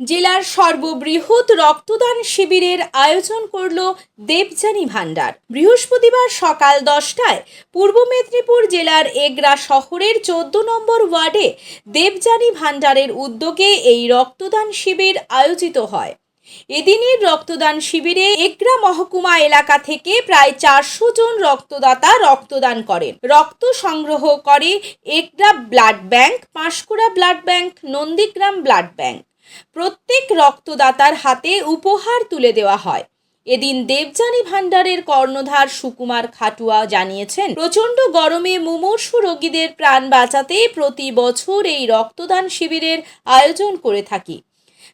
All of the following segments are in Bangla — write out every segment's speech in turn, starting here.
জেলার সর্ববৃহৎ রক্তদান শিবিরের আয়োজন করল দেবযানী ভান্ডার বৃহস্পতিবার সকাল দশটায় পূর্ব মেদিনীপুর জেলার এগরা শহরের চোদ্দ নম্বর ওয়ার্ডে দেবযানী ভান্ডারের উদ্যোগে এই রক্তদান শিবির আয়োজিত হয়। এদিনের রক্তদান শিবিরে এগরা মহকুমা এলাকা থেকে প্রায় চারশো জন রক্তদাতা রক্তদান করেন। রক্ত সংগ্রহ করে Egra blood bank, Panskura blood bank, Nandigram blood bank. প্রত্যেক রক্তদাতার হাতে উপহার তুলে দেওয়া হয়। এদিন দেবযানী ভান্ডারের কর্ণধার সুকুমার খাটুয়া জানিয়েছেন, প্রচণ্ড গরমে মুমূর্ষু রোগীদের প্রাণ বাঁচাতে প্রতি বছর এই রক্তদান শিবিরের আয়োজন করে থাকি।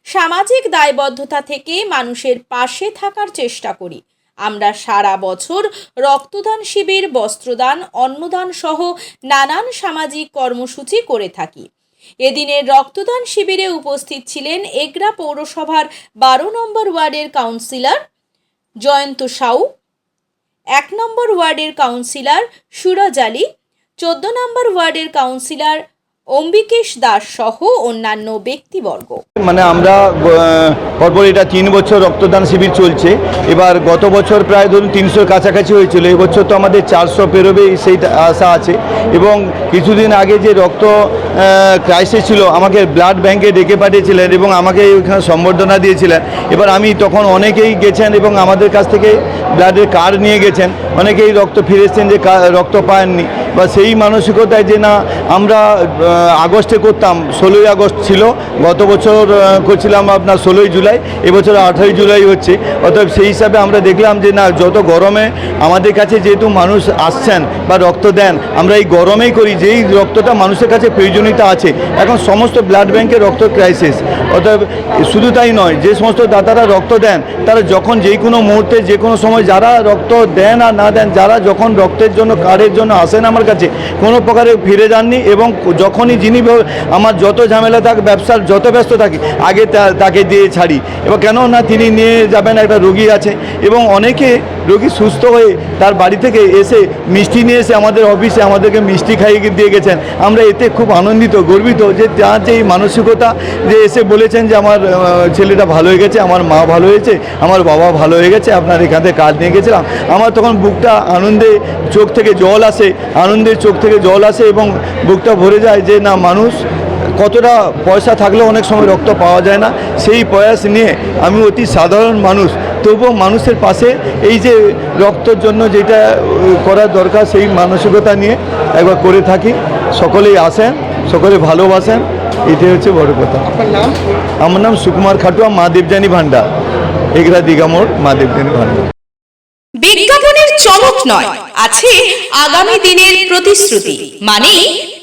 সামাজিক দায়বদ্ধতা থেকে মানুষের পাশে থাকার চেষ্টা করি। আমরা সারা বছর রক্তদান শিবির, বস্ত্রদান অন্নদান সহ নানান সামাজিক কর্মসূচি করে থাকি। এদিনের রক্তদান শিবিরে উপস্থিত ছিলেন এগরা পৌরসভার বারো নম্বর ওয়ার্ডের কাউন্সিলর জয়ন্ত সাউ, এক নম্বর ওয়ার্ডের কাউন্সিলর সুরজ আলী, চোদ্দ নম্বর ওয়ার্ডের কাউন্সিলর অম্বিকেশ দাস সহ অন্যান্য ব্যক্তিবর্গ। মানে আমরা পরপর এটা তিন বছর রক্তদান শিবির চলছে। এবার গত বছর প্রায় ধরুন তিনশোর কাছাকাছি হয়েছিল। এবছর তো আমাদের চারশো পেরোবে সেই আশা আছে। এবং কিছুদিন আগে যে রক্ত ক্রাইসিস ছিল, আমাকে ব্লাড ব্যাংকে ডেকে পাঠিয়েছিলেন এবং আমাকে ওইখানে সম্বর্ধনা দিয়েছিলেন। এবার আমি তখন অনেকেই গেছেন এবং আমাদের কাছ থেকে ব্লাডের কার্ড নিয়ে গেছেন। অনেকেই রক্ত ফিরেছেন যে রক্ত পাননি। বা সেই মানসিকতায় যে না, আমরা আগস্টে করতাম, ষোলোই আগস্ট ছিল। গত বছর করছিলাম আপনার ষোলোই জুলাই এবছর আঠারোই জুলাই হচ্ছে। অতএব সেই হিসাবে আমরা দেখলাম যে না, যত গরমে আমাদের কাছে যেহেতু মানুষ আসছেন বা রক্ত দেন, আমরা এই গরমেই করি, যেই রক্তটা মানুষের কাছে প্রয়োজনীয়তা আছে। এখন সমস্ত ব্লাড ব্যাংকে রক্ত ক্রাইসিস অতএব শুধু তাই নয়, যে সমস্ত দাতারা রক্ত দেন, তারা যখন যে কোনো মুহূর্তে, যে কোনো সময় যারা রক্ত দেন আর না দেন, যারা যখন রক্তের জন্য কার্ডের জন্য আসেন আমার কাছে, কোনো প্রকারে ফিরে যাননি এবং যখনই যিনি আমার যত ঝামেলা থাক, ব্যবসার যত ব্যস্ত থাকি, আগে তাকে দিয়ে ছাড়ি। এবার কেন না তিনি নিয়ে যাবেন একটা রুগী আছে, এবং অনেকে রোগী সুস্থ হয়ে তার বাড়ি থেকে এসে মিষ্টি নিয়ে এসে আমাদের অফিসে আমাদেরকে মিষ্টি খাইয়ে দিয়ে গেছেন। আমরা এতে খুব আনন্দিত, গর্বিত যে তার যে এই মানসিকতা যে এসে বলেছেন যে আমার ছেলেটা ভালো হয়ে গেছে, আমার মা ভালো হয়েছে, আমার বাবা ভালো হয়ে গেছে, আপনার এখান থেকে কাজ নিয়ে গেছিলাম। আমার তখন বুকটা আনন্দে চোখ থেকে জল আসে, আনন্দের চোখ থেকে জল আসে এবং বুকটা ভরে যায় যে না, মানুষ কতটা পয়সা থাকলেও অনেক সময় রক্ত পাওয়া যায় না। সেই প্রয়াস নিয়ে আমি অতি সাধারণ মানুষ তবুও মানুষের পাশে এই যে রক্তর জন্য যেটা করা দরকার সেই মানসিকতা নিয়ে একবার করে থাকি। সকলেই আসেন সকলে ভালোবাসেন এটাই হচ্ছে বড় কথা। আমার নাম সুকুমার খাটুয়া মা দেবযানী ভান্ডার। এগরা দিঘামোড় মা দেবযানী ভান্ডার। বিজ্ঞাপনের চমক নয় আছে আগামী দিনের প্রতিশ্রুতি মানে